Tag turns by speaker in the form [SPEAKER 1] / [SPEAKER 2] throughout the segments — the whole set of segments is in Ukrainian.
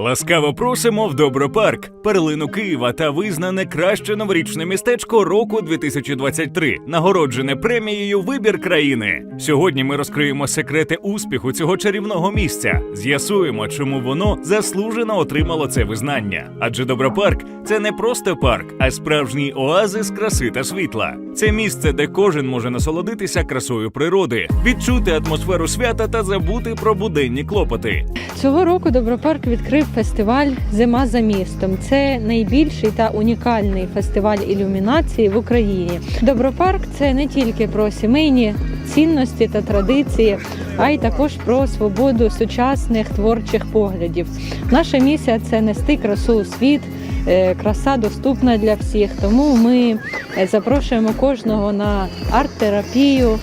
[SPEAKER 1] Ласкаво просимо в Добропарк, перлину Києва та визнане краще новорічне містечко року 2023, нагороджене премією Вибір країни. Сьогодні ми розкриємо секрети успіху цього чарівного місця. З'ясуємо, чому воно заслужено отримало це визнання. Адже Добропарк це не просто парк, а справжній оазис краси та світла. Це місце, де кожен може насолодитися красою природи, відчути атмосферу свята та забути про буденні клопоти.
[SPEAKER 2] Цього року Добропарк відкрив фестиваль Зима за містом. Це найбільший та унікальний фестиваль ілюмінації в Україні. Добропарк це не тільки про сімейні цінності та традиції, а й також про свободу сучасних творчих поглядів. Наша місія це нести красу у світ. Е, Краса доступна для всіх, тому ми е, запрошуємо кожного на арт-терапію,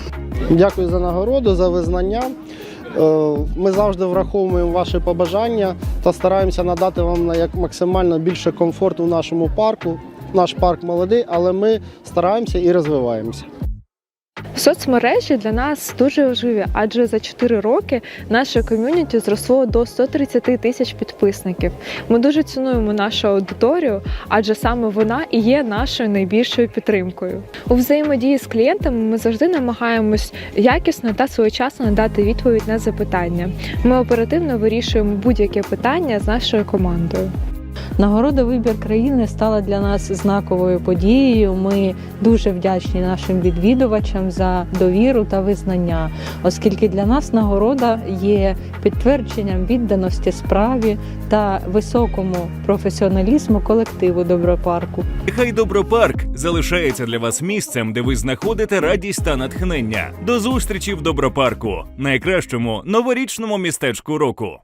[SPEAKER 3] Дякую за нагороду, за визнання. Е, Ми завжди враховуємо ваші побажання та стараємося надати вам як максимально більше комфорту в нашому парку. Наш парк молодий, але ми стараємося і розвиваємося.
[SPEAKER 4] Соцмережі для нас дуже важливі, адже за 4 роки наше ком'юніті зросло до 130 тисяч підписників. Ми дуже цінуємо нашу аудиторію, адже саме вона і є нашою найбільшою підтримкою. У взаємодії з клієнтами ми завжди намагаємось якісно та своєчасно надати відповідь на запитання. Ми оперативно вирішуємо будь-яке питання з нашою командою.
[SPEAKER 2] Нагорода вибір країни стала для нас знаковою подією. Ми дуже вдячні нашим відвідувачам за довіру та визнання, оскільки для нас нагорода є підтвердженням відданості справі та високому професіоналізму колективу Добропарку.
[SPEAKER 1] Нехай Добропарк залишається для вас місцем, де ви знаходите радість та натхнення. До зустрічі в Добропарку, найкращому новорічному містечку року.